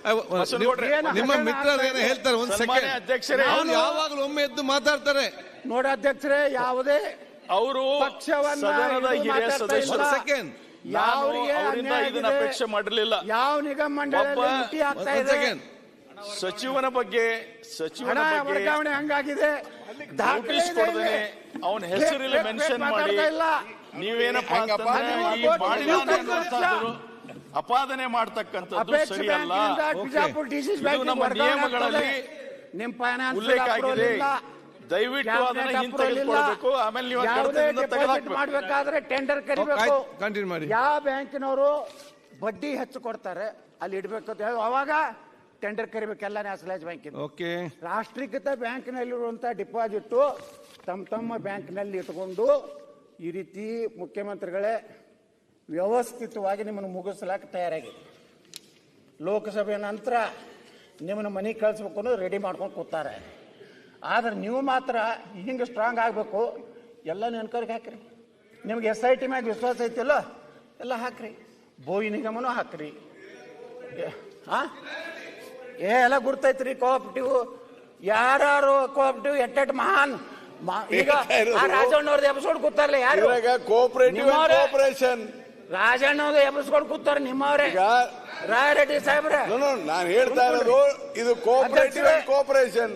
ನಿಮ್ಮ ಮಿತ್ರ ಮಿತ್ರರು ಏನೋ ಹೇಳ್ತಾರೆ ಒಂದ್ ಸೆಕೆಂಡ್ ಅಧ್ಯಕ್ಷರೇ ಅವ್ರು ಯಾವಾಗಲೂ ಒಮ್ಮೆ ಎದ್ದು ಮಾತಾಡ್ತಾರೆ. ನೋಡಿ ಅಧ್ಯಕ್ಷರೇ ಯಾವುದೇ ಅವರು ಪಕ್ಷವನ್ನ ಸದನದ ಹಿರಿಯ ಸದಸ್ಯರು. ಸೆಕೆಂಡ್ ಅವರಿಂದ ಇದನ್ನ? ಅಪೇಕ್ಷೆ ಮಾಡಿರ್ಲಿಲ್ಲ ಯಾವ ನಿಗಮ ಮಂಡಳಿ ಸಚಿವನ ಬಗ್ಗೆ ಸಚಿವನ ವರ್ಗಾವಣೆ ಹಂಗಾಗಿದೆ. ನೋಟಿಸ್ ಇದೆ ಅವನ ಹೆಸರಲ್ಲಿ ಮೆನ್ಷನ್ ಮಾಡಿ ನೀವೇನಪ್ಪ ಇಲ್ಲ. ನೀವೇನಪ್ಪಾ ಹೆಂಗಪ್ಪ? ಅಂತಂದ್ರೆ ಈ ಅನ್ನುವಂಥದ್ದು ಅಪಾದನೆ ಮಾಡ್ತಕ್ಕಂಥದ್ದು ಸರಿಯಲ್ಲ. ಇದು ನಮ್ಮ ನಿಯಮಗಳಲ್ಲಿ ಉಲ್ಲೇಖ ಆಗಿದೆ. ದಯವಿಟ್ಟು ಅದನ್ನ ಹಿಂತೆಗೆದುಕೊಳ್ಬೇಕು. ಆಮೇಲೆ ನೀವು ಮಾಡ್ಬೇಕಾದ್ರೆ ಟೆಂಡರ್ ಕರಿಬೇಕು. ಕಂಟಿನ್ಯೂ ಮಾಡಿ. ಯಾವ ಬ್ಯಾಂಕಿನವರು ಬಡ್ಡಿ ಹೆಚ್ಚು ಕೊಡ್ತಾರೆ ಅಲ್ಲಿ ಇಡಬೇಕು ಅಂತ ಹೇಳಿ. ಅವಾಗ ಟೆಂಡರ್ ಕರಿಬೇಕೆಲ್ಲ ನ್ಯಾಷನಲೈಸ್ ಬ್ಯಾಂಕಿನ ಓಕೆ ರಾಷ್ಟ್ರೀಕೃತ ಬ್ಯಾಂಕಿನಲ್ಲಿರುವಂಥ ಡಿಪಾಸಿಟ್ಟು ತಮ್ಮ ತಮ್ಮ ಬ್ಯಾಂಕ್ನಲ್ಲಿ ಇಟ್ಕೊಂಡು ಈ ರೀತಿ ಮುಖ್ಯಮಂತ್ರಿಗಳೇ ವ್ಯವಸ್ಥಿತವಾಗಿ ನಿಮ್ಮನ್ನು ಮುಗಿಸ್ಲಾಕ ತಯಾರಾಗಿದೆ. ಲೋಕಸಭೆ ನಂತರ ನಿಮ್ಮನ್ನು ಮನೆ ಕಳಿಸ್ಬೇಕು ಅನ್ನೋದು ರೆಡಿ ಮಾಡ್ಕೊಂಡು ಕೂತಾರೆ. ಆದ್ರೆ ನೀವು ಮಾತ್ರ ಹಿಂಗೆ ಸ್ಟ್ರಾಂಗ್ ಆಗಬೇಕು ಎಲ್ಲ ನೆನ್ಕರ್ಗೆ ಹಾಕ್ರಿ. ನಿಮ್ಗೆ ಎಸ್ ಐ ಟಿ ಮ್ಯಾಗ ವಿಶ್ವಾಸ ಐತಿಲ್ಲ ಎಲ್ಲ ಹಾಕ್ರಿ. ಭೋವಿ ನಿಗಮನೂ ಹಾಕ್ರಿ. ಏ- ಆ? ಏ ಎಲ್ಲ ಗುರ್ತೈತ್ರಿ ಕೋಆಪ್ಟಿವ್ ಯಾರು ಕೋಆಪ್ಟಿವ್ ಎಟ್ಟೆಟ್ ಮಹಾನ್ ಈಗ ರಾಜಣ್ಣವ್ರದ್ದು ಎಪಿಸೋಡ್ ಕೂತಾರಲ್ಲ ಯಾರು? ಕೋಆಪರೇಟಿವ್. ಕೋಆಪರೇಷನ್ ರಾಜಣ್ಣವ್ರದ್ದು ಎಬ್ಸ್ಕೊಂಡು ಕೂತಾರ ನಿಮ್ಮವ್ರೆ. ಈಗ ರಾಯರೆಡ್ಡಿ ಸಾಹೇಬ್ರೆ. ನಾನು ಹೇಳ್ತಾ ಇರೋದು ಇದು ಕೋಪರೇಟಿವ್ ಕೋಪರೇಷನ್ ಕೋಆಪರೇಷನ್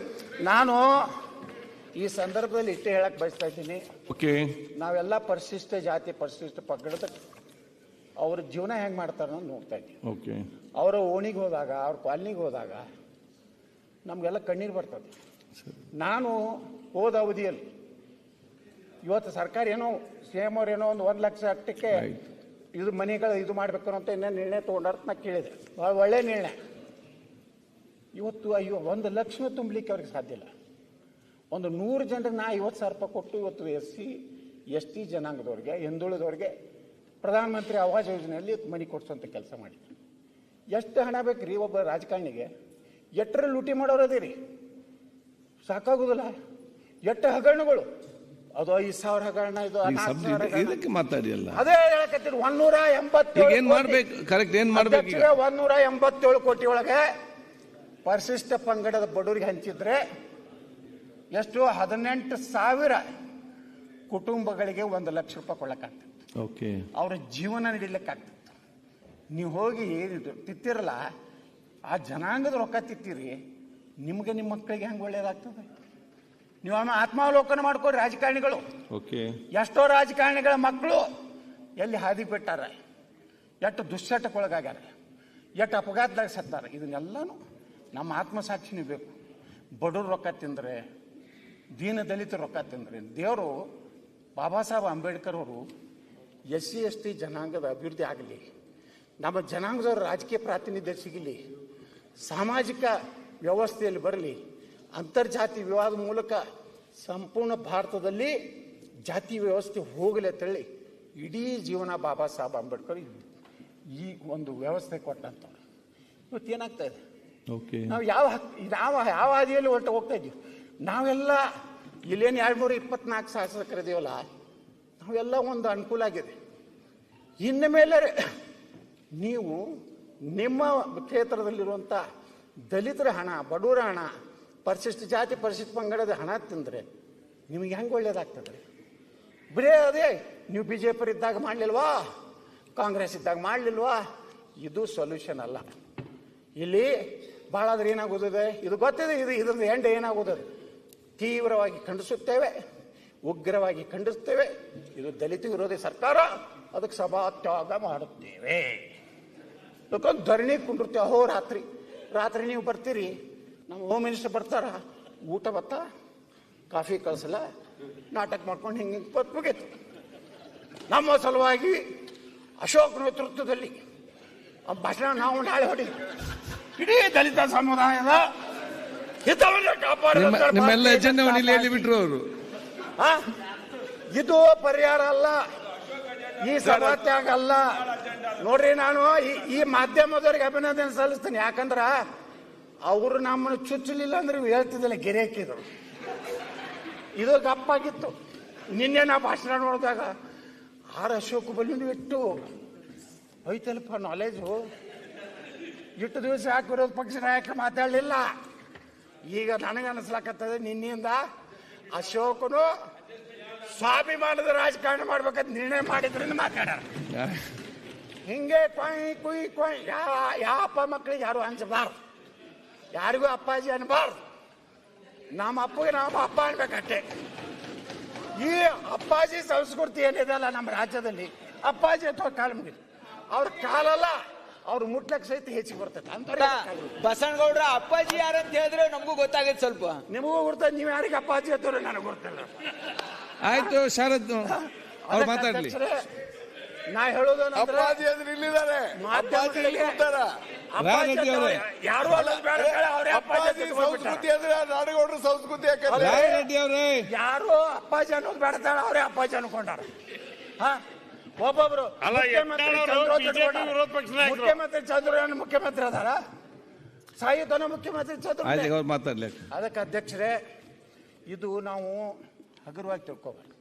ನಾನು ಈ ಸಂದರ್ಭದಲ್ಲಿ ಇಷ್ಟೇ ಹೇಳಕ್ ಬಯಸ್ತಾ ಇದ್ದೀನಿ. ಓಕೆ ನಾವೆಲ್ಲ ಪರಿಶಿಷ್ಟ ಜಾತಿ ಪರಿಶಿಷ್ಟ ಪಂಗಡದ ಅವ್ರ ಜೀವನ ಹೆಂಗ್ ಮಾಡ್ತಾರ ಅನ್ನೋದು ನೋಡ್ತಾ ಇದ್ದೀನಿ. ಓಕೆ ಅವರ ಓಣಿಗೆ ಹೋದಾಗ ಅವ್ರ ಕಾಲನಿಗೆ ಹೋದಾಗ ನಮಗೆಲ್ಲ ಕಣ್ಣೀರು ಬರ್ತದೆ. ನಾನು ಹೋದ ಅವಧಿಯಲ್ಲಿ ಇವತ್ತು ಸರ್ಕಾರ ಏನೋ ಸಿ ಎಂ ಅವ್ರು ಏನೋ ಒಂದು ಒಂದು ಲಕ್ಷ ಅಷ್ಟಕ್ಕೆ ಆಯ್ತು. ಇದು ಮನೆಗಳು ಇದು ಮಾಡಬೇಕು ಅಂತ ಇನ್ನೂ ನಿರ್ಣಯ ತೊಗೊಂಡಾರ್ತ ನಾ ಕೇಳಿದೆ. ಭಾಳ ಒಳ್ಳೆ ನಿರ್ಣಯ. ಇವತ್ತು ಅಯ್ಯೋ, ಒಂದು ಲಕ್ಷ ತುಂಬಲಿಕ್ಕೆ ಅವ್ರಿಗೆ ಸಾಧ್ಯ ಇಲ್ಲ. ಒಂದು ನೂರು ಜನರಿಗೆ ನಾ ಐವತ್ತು ಸಾವಿರ ರೂಪಾಯಿ ಕೊಟ್ಟು ಇವತ್ತು ಎಸ್ ಸಿ ಎಸ್ ಟಿ ಜನಾಂಗದವ್ರಿಗೆ, ಹಿಂದುಳಿದವ್ರಿಗೆ ಪ್ರಧಾನಮಂತ್ರಿ ಆವಾಸ್ ಯೋಜನೆಯಲ್ಲಿ ಮನೆ ಕೊಡಿಸುವಂಥ ಕೆಲಸ ಮಾಡಿದ್ದೆ ಎಷ್ಟು ಹಣ ಬೇಕ್ರಿ ಒಬ್ಬ ರಾಜಕಾರಣಿಗೆ? ಎಟ್ಟರ ಲೂಟಿ ಮಾಡೋರು ಅದೇರಿ ಸಾಕಾಗೋದಿಲ್ಲ. ಎಟ್ಟ ಹಗರಣಗಳು. ಅದು ಐದು ಸಾವಿರ ಹಗರಣ ಇದು ಇದಕ್ಕೆ ಮಾತಾಡಿ ಅಲ್ಲ ಅದೇ ಹೇಳಕತ್ತೀರಿ ಒಂದೂರ ಎಂಬತ್ತೇಳು ಏನ್ ಮಾಡ್ಬೇಕು? ಕರೆಕ್ಟ್ ಏನ್ ಮಾಡ್ಬೇಕು ಒಂದೂರ ಎಂಬತ್ತೇಳು ಕೋಟಿ ಒಳಗೆ ಪರಿಶಿಷ್ಟ ಪಂಗಡದ ಬಡವರಿಗೆ ಹಂಚಿದ್ರೆ ಎಷ್ಟು? ಹದಿನೆಂಟು ಸಾವಿರ ಕುಟುಂಬಗಳಿಗೆ ಒಂದು ಲಕ್ಷ ರೂಪಾಯಿ ಕೊಡಕ್ಕಾಗ್ತದೆ ಓಕೆ ಅವರ ಜೀವನ ನಡಿಲಿಕ್ಕಾಗ್ತದೆ ನೀವು ಹೋಗಿ ಏನಿದು ತಿತ್ತಿರಲ್ಲ ಆ ಜನಾಂಗದ ರೊಕ್ಕ ತಿತ್ತೀರಿ ನಿಮ್ಗೆ ನಿಮ್ಮ ಮಕ್ಕಳಿಗೆ ಹೆಂಗೆ ಒಳ್ಳೇದಾಗ್ತದೆ? ನೀವು ಆಮೇಲೆ ಆತ್ಮಾವಲೋಕನ ಮಾಡ್ಕೋ ರಾಜಕಾರಣಿಗಳು. ಓಕೆ. ಎಷ್ಟೋ ರಾಜಕಾರಣಿಗಳ ಮಕ್ಕಳು ಎಲ್ಲಿ ಹಾದಿ ಬಿಟ್ಟಾರ. ಎಷ್ಟು ದುಶ್ಚಟಕ್ಕೊಳಗಾಗ್ಯಾರ. ಎಷ್ಟು ಅಪಘಾತದಾಗ ಸತ್ತಾರ. ಇದನ್ನೆಲ್ಲನೂ ನಮ್ಮ ಆತ್ಮಸಾಕ್ಷಿನೇ ಬೇಕು. ಬಡವ್ರು ರೊಕ್ಕ ತಿಂದರೆ ದೀನ ದಲಿತ ರೊಕ್ಕ ತಿಂದರೆ. ದೇವರು ಬಾಬಾ ಸಾಹೇಬ್ ಅಂಬೇಡ್ಕರ್ ಅವರು ಎಸ್ ಸಿ ಎಸ್ ಟಿ ಜನಾಂಗದ ಅಭಿವೃದ್ಧಿ ಆಗಲಿ ನಮ್ಮ ಜನಾಂಗದವ್ರ ರಾಜಕೀಯ ಪ್ರಾತಿನಿಧ್ಯ ಸಿಗಲಿ ಸಾಮಾಜಿಕ ವ್ಯವಸ್ಥೆಯಲ್ಲಿ ಬರಲಿ ಅಂತರ್ಜಾತಿ ವಿವಾದ ಮೂಲಕ ಸಂಪೂರ್ಣ ಭಾರತದಲ್ಲಿ ಜಾತಿ ವ್ಯವಸ್ಥೆ ಹೋಗಲಿ ಅಂತೇಳಿ ಇಡೀ ಜೀವನ ಬಾಬಾ ಸಾಹೇಬ್ ಅಂಬೇಡ್ಕರ್ ಈ ಒಂದು ವ್ಯವಸ್ಥೆ ಕೊಟ್ಟಂಥವ್ರು ಇವತ್ತು ಏನಾಗ್ತಾ ಇದೆ? ಓಕೆ ನಾವು ಯಾವ ನಾವು ಯಾವ ಯಾವ ಹಾದಿಯಲ್ಲಿ ಹೊರಟು ಹೋಗ್ತಾ ಇದ್ದೀವಿ? ನಾವೆಲ್ಲ ಇಲ್ಲೇನು ಎರಡು ನೂರ ಇಪ್ಪತ್ನಾಲ್ಕು ಶಾಸಕರಿದೀವಲ್ಲ ನಾವೆಲ್ಲ ಒಂದು ಅನುಕೂಲ ಆಗಿದೆ. ಇನ್ನು ಮೇಲೆ ನೀವು ನಿಮ್ಮ ಕ್ಷೇತ್ರದಲ್ಲಿರುವಂಥ ದಲಿತರ ಹಣ ಬಡವರ ಹಣ ಪರಿಶಿಷ್ಟ ಜಾತಿ, ಪರಿಶಿಷ್ಟ ಪಂಗಡದ ಹಣ ತಿಂದರೆ ನಿಮಗೆ ಹೆಂಗೆ ಒಳ್ಳೇದಾಗ್ತದೆ? ಬರೇ ಅದೇ, ನೀವು ಬಿ ಜೆ ಪಿ ಇದ್ದಾಗ ಮಾಡಲಿಲ್ವಾ? ಕಾಂಗ್ರೆಸ್ ಇದ್ದಾಗ ಮಾಡಲಿಲ್ವಾ? ಇದು ಸೊಲ್ಯೂಷನ್ ಅಲ್ಲ. ಇಲ್ಲಿ ಭಾಳ ಆದ್ರೆ ಏನಾಗೋದಿದೆ? ಇದು ಗೊತ್ತಿದೆ, ಇದು ಇದರಿಂದ ಎಂಡ್ ಏನಾಗೋದದು? ತೀವ್ರವಾಗಿ ಖಂಡಿಸುತ್ತೇವೆ, ಉಗ್ರವಾಗಿ ಖಂಡಿಸುತ್ತೇವೆ. ಇದು ದಲಿತ ವಿರೋಧಿ ಸರ್ಕಾರ, ಅದಕ್ಕೆ ಸಭಾತ್ಯಾಗ ಮಾಡುತ್ತೇವೆ. ಧರಣಿ ಕುಂಡಿರ್ತೇವೆ ಅಹೋ ರಾತ್ರಿ ರಾತ್ರಿ ನೀವು ಬರ್ತೀರಿ ನಮ್ಮ ಹೋಮ್ ಮಿನಿಸ್ಟರ್ ಬರ್ತಾರ? ಊಟ ಬತ್ತ? ಕಾಫಿ ಕಳಿಸಲ್ಲ? ನಾಟಕ ಮಾಡ್ಕೊಂಡು ಹಿಂಗೆ ಹಿಂಗೆ ನಮ್ಮ ಸಲುವಾಗಿ ಅಶೋಕ್ ನೇತೃತ್ವದಲ್ಲಿ ಭಾಷಣ ನಾವು ನಾಳೆ ಹೊಡಿ ಇಡೀ ದಲಿತ ಸಮುದಾಯದ ಹಿತವನ್ನು ಕಾಪಾಡ ಬಿಟ್ರು ಅವರು? ಇದು ಪರಿಹಾರ ಅಲ್ಲ. ಈ ಸಭಾತ್ಯಾಗ ಅಲ್ಲ. ನೋಡ್ರಿ ನಾನು ಈ ಮಾಧ್ಯಮದವ್ರಿಗೆ ಅಭಿನಂದನೆ ಸಲ್ಲಿಸ್ತೀನಿ. ಯಾಕಂದ್ರ ಅವರು ನಮ್ಮನ್ನು ಚುಚ್ಚಲಿಲ್ಲ ಅಂದ್ರೆ ಹೇಳ್ತಿದ್ದಿಲ್ಲ ಗೆರೆ ಹಾಕಿದ್ರು ಇದು ಗಪ್ಪಾಗಿತ್ತು ನಿನ್ನೆ ನಾ ಭಾಷಣ ನೋಡಿದಾಗ ಆರ್ ಅಶೋಕ್ ಬಲ್ಲಿ ಇಟ್ಟು ಐತಲ್ಪ ನಾಲೆಜು ಇಟ್ಟು ದಿವಸ ಯಾಕೆ ವಿರೋಧ ಪಕ್ಷ ನಾಯಕ ಮಾತಾಡಲಿಲ್ಲ. ಈಗ ನನಗೆ ಅನಿಸ್ಲಾಕತ್ತದೆ ನಿನ್ನಿಂದ ಅಶೋಕನು ಸ್ವಾಭಿಮಾನದ ರಾಜಕಾರಣ ಮಾಡ್ಬೇಕಂತ ನಿರ್ಣಯ ಮಾಡಿದ್ರಿಂದ ಮಾತಾಡ ಹಿಂಗೆ ಕೊಯ್ ಕುಯ್ ಕೊಯ್ ಯಾ ಯಾವ ಅಪ್ಪ ಮಕ್ಕಳಿಗೆ ಯಾರು ಅನ್ಸಬಾರ್ದು. ಯಾರಿಗೂ ಅಪ್ಪಾಜಿ ಅನ್ಬಾರ್ದು. ನಮ್ಮ ಅಪ್ಪಗೆ ನಮ್ಮ ಅಪ್ಪ ಅನ್ಬೇಕಷ್ಟೇ. ಈ ಅಪ್ಪಾಜಿ ಸಂಸ್ಕೃತಿ ಏನಿದೆ ಅಲ್ಲ ನಮ್ಮ ರಾಜ್ಯದಲ್ಲಿ ಅಪ್ಪಾಜಿ ಅಥವಾ ಕಾಲ ಮುಗಿದು ಅವ್ರ ಕಾಲಲ್ಲ ಅವ್ರು ಮುಟ್ಲಕ್ ಸಹಿತ ಹೆಚ್ಚಿಗೆ ಬರ್ತೈತೆ. ಅಂತ ಬಸನಗೌಡ್ರ ಅಪ್ಪಾಜಿ ಯಾರಂತ ಹೇಳಿದ್ರೆ ನಮಗೂ ಗೊತ್ತಾಗುತ್ತೆ ಸ್ವಲ್ಪ. ನಿಮಗೂ ಗುರ್ತದೆ ನೀವು ಯಾರಿಗೆ ಅಪ್ಪಾಜಿ ಹತ್ತವ್ರೆ ನನಗೆ ಗೊತ್ತಿಲ್ಲ. ಆಯ್ತು ಶರದ್ ಅವ್ರು ಮಾತಾಡ್ಲಿ. ನಾ ಹೇಳೋದೇನಂದ್ರೆ ಅಪ್ಪಾಜಿ ಅಂದ್ರೆ ಇಲ್ಲಿದ್ದಾರೆ. ಅಪ್ಪಾಜಿ ಎಲ್ಲಿ ಕೂತಾರ ಅವರೇ. ಅಂತ ಯಾರು ಅಲ್ಲ ಬೇಡ ಬೇಡ, ಅವ್ರೇ ಅಪ್ಪಾಜಿ. ಸಂಸ್ಕೃತಿ ಅಂದ್ರೆ ನಾಡಗೌಡರ ಸಂಸ್ಕೃತಿ ಯಾಕಂದ್ರೆ? ರೆಡ್ಡಿ ಅವರೇ. ಯಾರು ಅಪ್ಪಾಜಿ ಅನ್ನೋದು ಬೇಡತಾಳ ಅವರೇ ಅಪ್ಪಾಜಿ ಅನ್ಕೊಂಡಾರ. ಹಾ? ಒಬ್ಬೊಬ್ರು ಮುಖ್ಯಮಂತ್ರಿ ಚಂದ್ರಬಾಬು ಇಟ್ಕೊಂಡಾರ. ಮುಖ್ಯಮಂತ್ರಿ ಚಂದ್ರಯ್ಯ ಮುಖ್ಯಮಂತ್ರಿ ಅದಾರ? ಸಾಯಿತನ ಮುಖ್ಯಮಂತ್ರಿ ಚಂದ್ರ ಆಯ್ತು ಅವ್ರು ಮಾತಾಡ್ಲಿ. ಅದಕ್ಕೆ ಅಧ್ಯಕ್ಷರೇ ಇದು ನಾವು ಹಗುರವಾಗಿ ತಿಳ್ಕೊಬಾರ್ದು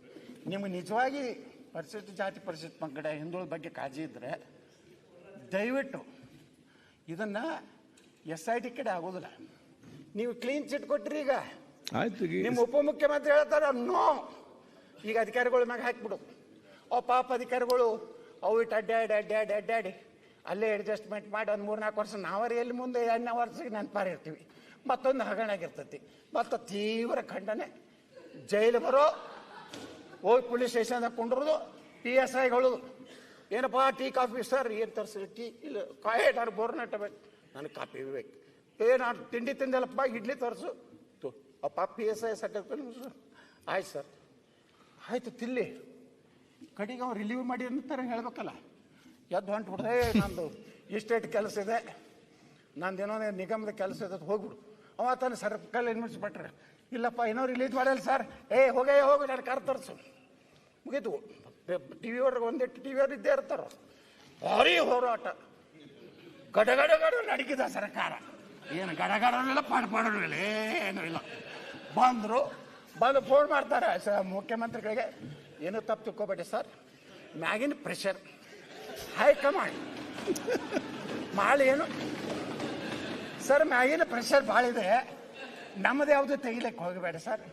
ನಿಮ್ಗೆ ನಿಜವಾಗಿ ಪರಿಶಿಷ್ಟ ಜಾತಿ ಪರಿಶಿಷ್ಟ ಪಂಗಡ ಹಿಂದುಳ ಬಗ್ಗೆ ಕಾಳಜಿ ಇದ್ದರೆ ದಯವಿಟ್ಟು ಇದನ್ನು ಎಸ್ ಐ ಟಿ ಕಡೆ ಆಗೋದಿಲ್ಲ. ನೀವು ಕ್ಲೀನ್ ಚಿಟ್ ಕೊಟ್ರಿ ಈಗ. ಆಯ್ತು ನಿಮ್ಮ ಉಪಮುಖ್ಯಮಂತ್ರಿ ಹೇಳ್ತಾರ ನೋ ಈಗ ಅಧಿಕಾರಿಗಳ ಮ್ಯಾಗ ಹಾಕ್ಬಿಡು. ಓ ಪಾಪ ಅಧಿಕಾರಿಗಳು ಅವು ಇಟ್ಟು ಅಡ್ಡಾಡಿ ಅಡ್ಡಾಡಿ ಅಡ್ಡಾಡಿ ಅಲ್ಲೇ ಅಡ್ಜಸ್ಟ್ಮೆಂಟ್ ಮಾಡಿ ಒಂದು ಮೂರು ನಾಲ್ಕು ವರ್ಷ ನಾವರಿ ಎಲ್ಲಿ ಮುಂದೆ ಎರಡನೇ ವರ್ಷಕ್ಕೆ ನೆನಪಾರಿರ್ತೀವಿ ಮತ್ತೊಂದು ಹಗರಣಾಗಿರ್ತೈತಿ ಮತ್ತು ತೀವ್ರ ಖಂಡನೆ. ಜೈಲು ಬರೋ ಹೋಗಿ ಪೊಲೀಸ್ ಸ್ಟೇಷನ್ದಾಗ ಕುಂಡ್ರದು ಪಿ ಎಸ್ ಐಗಳು ಏನಪ್ಪ, ಟೀ, ಕಾಫಿ, ಸರ್, ಏನು ತರಿಸಿ ಟೀ, ಇಲ್ಲ, ಕಾಯಿ ನಾನು ಬೋರ್ನಟ್ ಬೇಕು ನನಗೆ ಕಾಫಿ ಬೇಕು. ಏ, ನಾನು ತಿಂಡಿ ತಿಂದಲ್ಲಪ್ಪ, ಇಡ್ಲಿ ತರಿಸು. ತು, ಅಪ್ಪ ಪಿ ಎಸ್ ಐ ಸರ್ಟಿಫಿಕೇಟ್ ಆಯ್ತು ಸರ್. ಆಯ್ತು, ತಿಲ್ಲಿ. ಕಡೆಗೆ ಅವ್ರು ರಿಲೀವ್ ಮಾಡಿ ಅಂತಾರೆ ಹೇಳ್ಬೇಕಲ್ಲ. ಎದ್ದು ಹೊಂಟ್ಬಿಡ್ರೆ ನಂದು ಇಸ್ಟೇಟ್ ಕೆಲಸ ಇದೆ. ನಂದೇನೋ ನಿಗಮದ ಕೆಲಸ ಇದೆ ಹೋಗ್ಬಿಡು. ಅವ ತಾನು ಸರ್ಕಲ್ ಇನ್ವೆಸ್ಟ್ಮೆಂಟ್ರೆ ಇಲ್ಲಪ್ಪ, ಏನೋ ರಿಲೀಸ್ ಮಾಡಲ್ಲ ಸರ್ ಏ, ಹೋಗೇ, ಹೋಗು, ನಾನು ಕಾರ್ ತರಿಸು. ಮುಗೀತು. ಟಿ ವಿ ಅವ್ರಿಗೆ ಒಂದಿಟ್ಟು ಟಿ ವಿ ಅವ್ರು ಇದ್ದೇ ಇರ್ತಾರ? ಭಾರಿ ಹೋರಾಟ. ಗಡಗಡ ಗಡ ನಡಗಿದ ಸರ್ಕಾರ. ಏನು ಗಡಗಡನೂ ಇಲ್ಲ ಪಾಡ್ ಪಾಡೋನು ಇಲ್ಲ ಏನೂ ಇಲ್ಲ. ಬಂದರು, ಬಂದು ಫೋನ್ ಮಾಡ್ತಾರೆ ಸ, ಮುಖ್ಯಮಂತ್ರಿಗಳಿಗೆ. ಏನೂ ತಪ್ಪು ತಿಳ್ಕೊಬೇಡಿ ಸರ್ ಮ್ಯಾಗಿನ ಪ್ರೆಷರ್ ಹೈಕಮಾಂಡ್ ಭಾಳ ಏನು? ಸರ್ ಮ್ಯಾಗಿನ ಪ್ರೆಷರ್ ಭಾಳ ಇದೆ ನಮ್ಮದು ಯಾವುದು ತೆಗಿಲಿಕ್ಕೆ ಹೋಗಬೇಡ ಸರ್.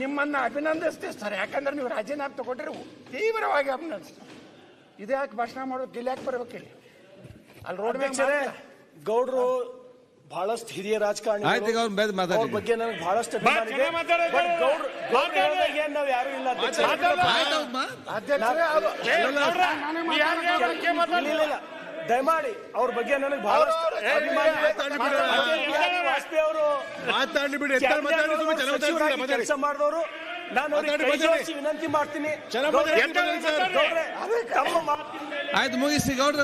ನಿಮ್ಮನ್ನ ಅಭಿನಂದಿಸ್ತೀವಿ ಸರ್. ಯಾಕಂದ್ರೆ ನೀವು ರಾಜೀನಾಮೆ ತಗೊಂಡ್ರೆ ತೀವ್ರವಾಗಿ ಅಭಿನಂದಿಸ್ತೀವಿ. ಇದು ಯಾಕೆ ಭಾಷಣ ಮಾಡೋದು? ಇಲ್ಲಿ ಯಾಕೆ ಬರ್ಬೇಕು ಇಲ್ಲಿ? ಅಲ್ಲಿ ರೋಡ್ ಮೇಲೆ ಗೌಡ್ರು ಬಹಳಷ್ಟು ಹಿರಿಯ ರಾಜಕಾರಣಿ ಅವ್ರು ಬಗ್ಗೆ ನನಗೆ ಬಹಳಷ್ಟು ಏನ್ ನಾವು ಯಾರು ಇಲ್ಲ. ದಯಮಾಡಿ ಅವ್ರ ಬಗ್ಗೆ ನನಗೆ ಬಹಳಷ್ಟು ವಾಜಪೇಯಿ ಅವರು ಮಾತಾಡಿ ಬಿಡಿ. ಕೆಲಸ ಮಾಡಿದವರು ನಾನು ವಿನಂತಿ ಮಾಡ್ತೀನಿ. ಆಯ್ತು ಮುಗಿಸಿ ಗೌಡ್ರ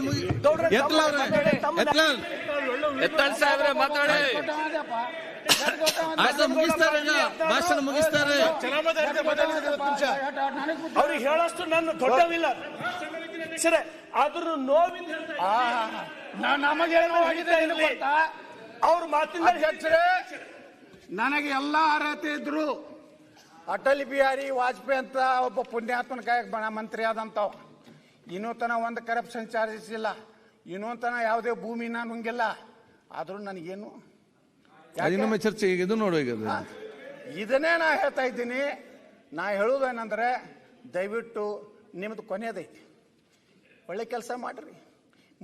ಎತ್ತಲ ಸಾಹೇಬ್ರೆ ಮಾತಾಡಿ. ಆಯ್ತು ಮುಗಿಸ್ತಾರೆ ಭಾಷಣ ಮುಗಿಸ್ತಾರೆ. ಅವ್ರಿಗೆ ಹೇಳೋಷ್ಟು ನನ್ನ ದೊಡ್ಡವಿಲ್ಲ. ಸರಿ ಆದ್ರೂ ನಮಗೇನು ಆಗಿದೆ ಗೊತ್ತಾ? ಅವ್ರ ಮಾತಿನ ಅಧ್ಯಕ್ಷರೇ ನನಗೆ ಎಲ್ಲ ಅರ್ಹತೆ ಇದ್ರು. ಅಟಲ್ ಬಿಹಾರಿ ವಾಜಪೇಯಿ ಅಂತ ಒಬ್ಬ ಪುಣ್ಯಾತ್ಮನ ಕಾಯಕ ಬಣ ಮಂತ್ರಿ ಆದಂತ ಇನ್ನೂ ತನ ಒಂದು ಕರಪ್ಷನ್ ಚಾರ್ಜಸ್ ಇಲ್ಲ. ಇನ್ನೂ ತನ ಯಾವುದೇ ನಾನು ಹಂಗಿಲ್ಲ ಆದ್ರೂ ನನಗೇನು? ಯಾಕೆ? ಇನ್ನೊಮ್ಮೆ ಚರ್ಚೆ ಈಗ ಇದು ನೋಡುವ ಈಗ ಅದು. ಇದನ್ನೇ ನಾ ಹೇಳ್ತಾ ಇದ್ದೀನಿ. ನಾ ಹೇಳುದೇನಂದ್ರೆ ದಯವಿಟ್ಟು ನಿಮ್ದು ಕೊನೆಯದೈತಿ. ಒಳ್ಳೆ ಕೆಲಸ ಮಾಡ್ರಿ.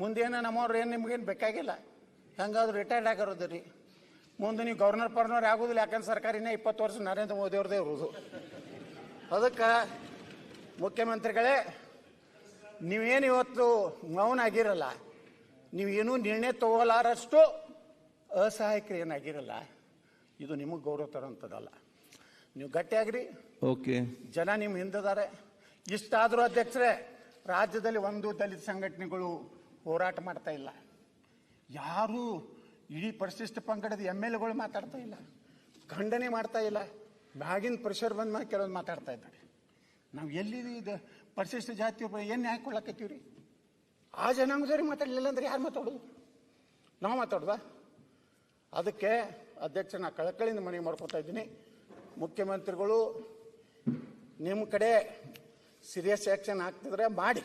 ಮುಂದೇನು ನಮ್ಮವ್ರು ಏನು ನಿಮ್ಗೇನು ಬೇಕಾಗಿಲ್ಲ. ಹಂಗಾದ್ರು ರಿಟೈರ್ಡ್ ಆಗಿರೋದು ರೀ. ಮುಂದೆ ನೀವು ಗವರ್ನರ್ ಪರ್ನರ್ ಆಗೋದಿಲ್ಲ ಯಾಕಂದ್ರೆ ಸರ್ಕಾರಿನೇ ಇಪ್ಪತ್ತು ವರ್ಷ ನರೇಂದ್ರ ಮೋದಿ ಅವ್ರದೇ ಇರೋದು. ಅದಕ್ಕೆ ಮುಖ್ಯಮಂತ್ರಿಗಳೇ ನೀವೇನು ಇವತ್ತು ಮೌನ ಆಗಿರಲ್ಲ ನೀವು ಏನೂ ನಿರ್ಣಯ ತಗೋಲಾರಷ್ಟು ಅಸಹಾಯಕರು ಏನಾಗಿರಲ್ಲ ಇದು ನಿಮಗೆ ಗೌರವ ತರೋಂಥದ್ದಲ್ಲ ನೀವು ಗಟ್ಟಿಯಾಗ್ರಿ. ಓಕೆ ಜನ ನಿಮ್ಮ ಹಿಂದಿದ್ದಾರೆ ಇಷ್ಟಾದರೂ ಅಧ್ಯಕ್ಷರೇ ರಾಜ್ಯದಲ್ಲಿ ಒಂದು ದಲಿತ ಸಂಘಟನೆಗಳು ಹೋರಾಟ ಮಾಡ್ತಾ ಇಲ್ಲ. ಯಾರು ಇಡೀ ಪರಿಶಿಷ್ಟ ಪಂಗಡದ ಎಂ ಎಲ್ ಎಗಳು ಮಾತಾಡ್ತಾ ಇಲ್ಲ. ಖಂಡನೆ ಮಾಡ್ತಾ ಇಲ್ಲ. ಮ್ಯಾಗಿನ ಪ್ರೆಷರ್ ಬಂದ ಮೇಲೆ ಕೆಲವೊಂದು ಮಾತಾಡ್ತಾ ಇದ್ದಾರೆ. ನಾವು ಎಲ್ಲಿ ಇದು ಪರಿಶಿಷ್ಟ ಜಾತಿ ಏನು ಹಾಕೊಳಕತ್ತೀವಿ ರೀ ಆ ಜನಾಂಗದವ್ರಿಗೆ ಮಾತಾಡಲಿಲ್ಲ ಅಂದ್ರೆ ಯಾರು ಮಾತಾಡೋದು? ನಾವು ಮಾತಾಡ್ದ? ಅದಕ್ಕೆ ಅಧ್ಯಕ್ಷ ನಾ ಕಳಕಳಿಂದ ಮನವಿ ಮಾಡ್ಕೊತಾ ಇದ್ದೀನಿ. ಮುಖ್ಯಮಂತ್ರಿಗಳು ನಿಮ್ಮ ಕಡೆ ಸೀರಿಯಸ್ ಆ್ಯಕ್ಷನ್ ಆಗ್ತಿದ್ರೆ ಮಾಡಿ.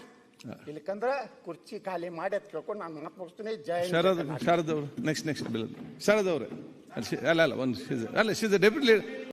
ಇಲ್ಲಕಂದ್ರೆ ಕುರ್ಚಿ ಖಾಲಿ ಮಾಡಿ ಅಂತ ಕೇಳ್ಕೊಂಡು ನಾನು ಮಾತು ಮುಗಿಸ್ತೀನಿ. ಜಯ ಶರದ್. ಶರದ್ ಅವರು ನೆಕ್ಸ್ಟ್ ನೆಕ್ಸ್ಟ್ ಬಿಲ್. ಶರದ್ ಅವರು. ಅಲ್ಲ ಅಲ್ಲ ಒಂದು ಅಲ್ಲ ಶಿಸ್ ಡೆಪ್ಯೂಟಿ